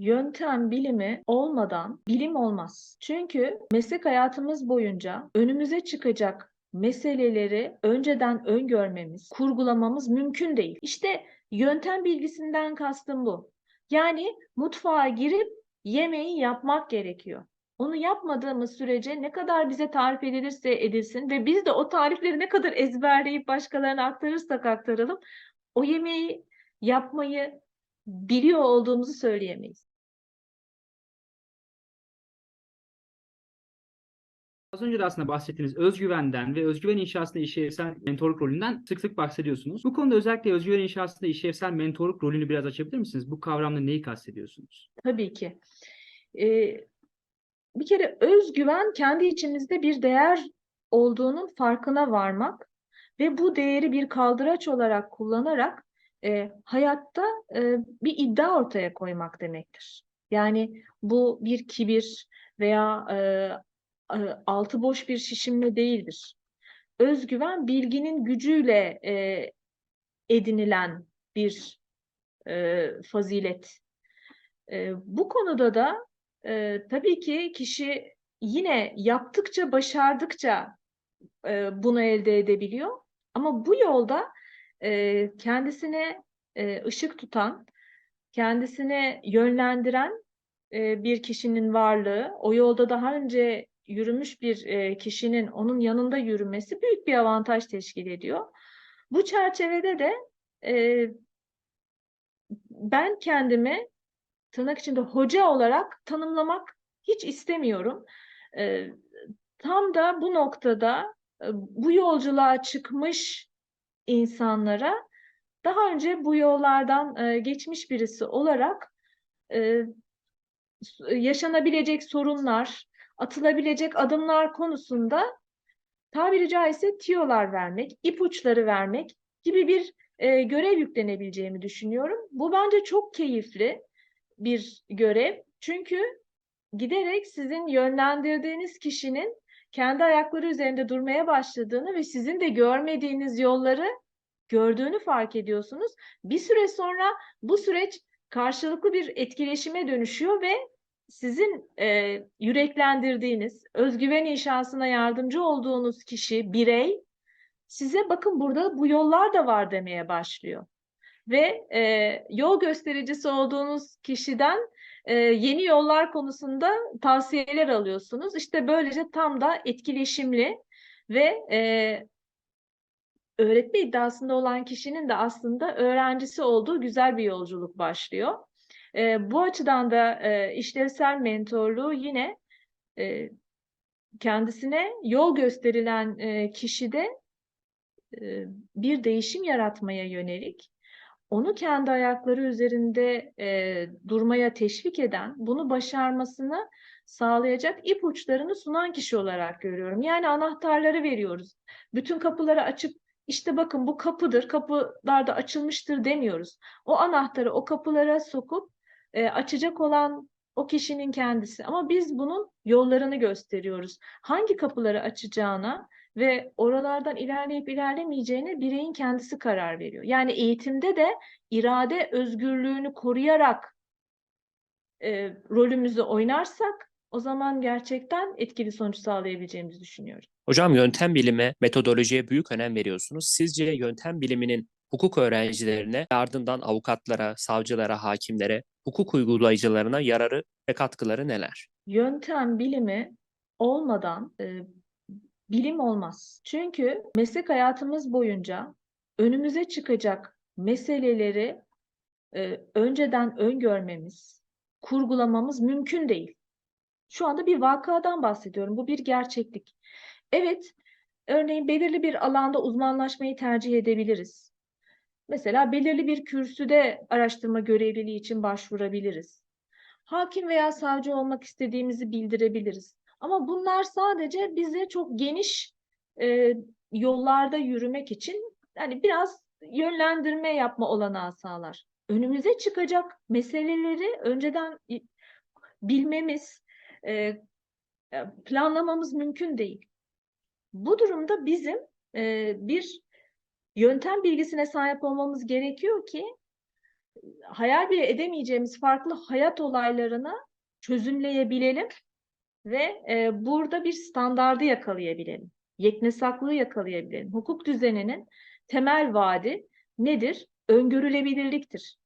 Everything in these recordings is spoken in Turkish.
Yöntem bilimi olmadan bilim olmaz. Çünkü meslek hayatımız boyunca önümüze çıkacak meseleleri önceden öngörmemiz, kurgulamamız mümkün değil. İşte yöntem bilgisinden kastım bu. Yani mutfağa girip yemeği yapmak gerekiyor. Onu yapmadığımız sürece ne kadar bize tarif edilirse edilsin ve biz de o tarifleri ne kadar ezberleyip başkalarına aktarırsak aktaralım o yemeği yapmayı biliyor olduğumuzu söyleyemeyiz. Az önce de aslında bahsettiğiniz özgüvenden ve özgüven inşasında işlevsel mentorluk rolünden sık sık bahsediyorsunuz. Bu konuda özellikle özgüven inşasında işlevsel mentorluk rolünü biraz açabilir misiniz? Bu kavramla neyi kastediyorsunuz? Tabii ki. Ee, bir kere özgüven kendi içimizde bir değer olduğunun farkına varmak ve bu değeri bir kaldıraç olarak kullanarak e, hayatta e, bir iddia ortaya koymak demektir. Yani bu bir kibir veya e, altı boş bir şişinme değildir. Özgüven bilginin gücüyle e, edinilen bir e, fazilet. E, bu konuda da e, tabii ki kişi yine yaptıkça, başardıkça e, bunu elde edebiliyor. Ama bu yolda e, kendisine e, ışık tutan, kendisine yönlendiren e, bir kişinin varlığı, o yolda daha önce yürümüş bir e, kişinin onun yanında yürümesi büyük bir avantaj teşkil ediyor. Bu çerçevede de e, ben kendimi tırnak içinde hoca olarak tanımlamak hiç istemiyorum. E, tam da bu noktada e, bu yolculuğa çıkmış insanlara daha önce bu yollardan e, geçmiş birisi olarak e, yaşanabilecek sorunlar, atılabilecek adımlar konusunda tabiri caizse tiyolar vermek, ipuçları vermek gibi bir e, görev yüklenebileceğimi düşünüyorum. Bu bence çok keyifli bir görev. Çünkü giderek sizin yönlendirdiğiniz kişinin kendi ayakları üzerinde durmaya başladığını ve sizin de görmediğiniz yolları gördüğünü fark ediyorsunuz. Bir süre sonra bu süreç karşılıklı bir etkileşime dönüşüyor ve sizin e, yüreklendirdiğiniz, özgüven inşasına yardımcı olduğunuz kişi, birey size bakın burada bu yollar da var demeye başlıyor. Ve e, yol göstericisi olduğunuz kişiden e, yeni yollar konusunda tavsiyeler alıyorsunuz. İşte böylece tam da etkileşimli ve e, öğretme iddiasında olan kişinin de aslında öğrencisi olduğu güzel bir yolculuk başlıyor. E, bu açıdan da e, işlevsel mentorluğu yine e, kendisine yol gösterilen e, kişide e, bir değişim yaratmaya yönelik, onu kendi ayakları üzerinde e, durmaya teşvik eden, bunu başarmasını sağlayacak ipuçlarını sunan kişi olarak görüyorum. Yani anahtarları veriyoruz. Bütün kapıları açıp işte bakın bu kapıdır, kapılar da açılmıştır demiyoruz. O anahtarı o kapılara sokup e, açacak olan o kişinin kendisi. Ama biz bunun yollarını gösteriyoruz. Hangi kapıları açacağına ve oralardan ilerleyip ilerlemeyeceğine bireyin kendisi karar veriyor. Yani eğitimde de irade özgürlüğünü koruyarak e, rolümüzü oynarsak o zaman gerçekten etkili sonuç sağlayabileceğimizi düşünüyorum. Hocam yöntem bilime, metodolojiye büyük önem veriyorsunuz. Sizce yöntem biliminin hukuk öğrencilerine, ardından avukatlara, savcılara, hakimlere, hukuk uygulayıcılarına yararı ve katkıları neler? Yöntem bilimi olmadan e, bilim olmaz. Çünkü meslek hayatımız boyunca önümüze çıkacak meseleleri e, önceden öngörmemiz, kurgulamamız mümkün değil. Şu anda bir vakadan bahsediyorum. Bu bir gerçeklik. Evet, örneğin belirli bir alanda uzmanlaşmayı tercih edebiliriz. Mesela belirli bir kürsüde araştırma görevliliği için başvurabiliriz. Hakim veya savcı olmak istediğimizi bildirebiliriz. Ama bunlar sadece bize çok geniş e, yollarda yürümek için yani biraz yönlendirme yapma olanağı sağlar. Önümüze çıkacak meseleleri önceden bilmemiz, e, planlamamız mümkün değil. Bu durumda bizim e, bir yöntem bilgisine sahip olmamız gerekiyor ki hayal bile edemeyeceğimiz farklı hayat olaylarını çözümleyebilelim ve e, burada bir standardı yakalayabilelim. Yeknesaklığı yakalayabilelim. Hukuk düzeninin temel vaadi nedir? Öngörülebilirliktir.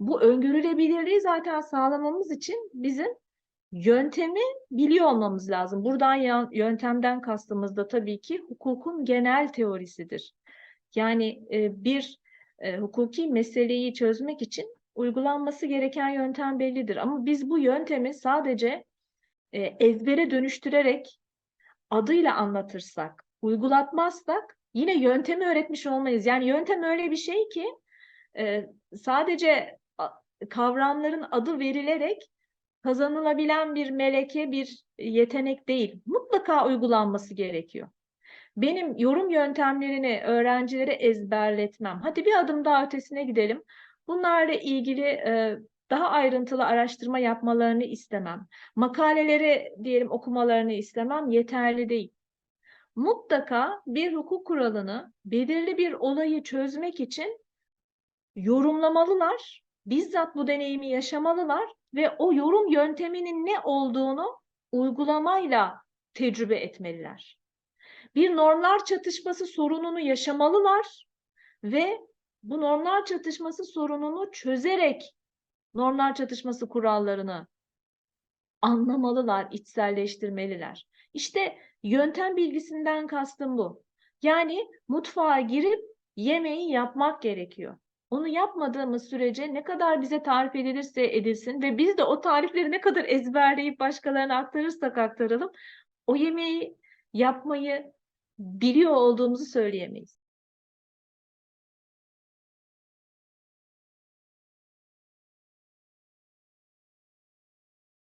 Bu öngörülebilirliği zaten sağlamamız için bizim yöntemi biliyor olmamız lazım. Buradan yöntemden kastımız da tabii ki hukukun genel teorisidir. Yani e, bir e, hukuki meseleyi çözmek için uygulanması gereken yöntem bellidir. Ama biz bu yöntemi sadece e, ezbere dönüştürerek adıyla anlatırsak, uygulatmazsak yine yöntemi öğretmiş olmayız. Yani yöntem öyle bir şey ki sadece kavramların adı verilerek kazanılabilen bir meleke, bir yetenek değil. Mutlaka uygulanması gerekiyor. Benim yorum yöntemlerini öğrencilere ezberletmem. Hadi bir adım daha ötesine gidelim. Bunlarla ilgili e, daha ayrıntılı araştırma yapmalarını istemem. Makaleleri diyelim okumalarını istemem. Yeterli değil. Mutlaka bir hukuk kuralını belirli bir olayı çözmek için yorumlamalılar. Bizzat bu deneyimi yaşamalılar ve o yorum yönteminin ne olduğunu uygulamayla tecrübe etmeliler. Bir normlar çatışması sorununu yaşamalılar ve bu normlar çatışması sorununu çözerek normlar çatışması kurallarını anlamalılar, içselleştirmeliler. İşte yöntem bilgisinden kastım bu. Yani mutfağa girip yemeği yapmak gerekiyor. Onu yapmadığımız sürece ne kadar bize tarif edilirse edilsin ve biz de o tarifleri ne kadar ezberleyip başkalarına aktarırsak aktaralım o yemeği yapmayı biliyor olduğumuzu söyleyemeyiz.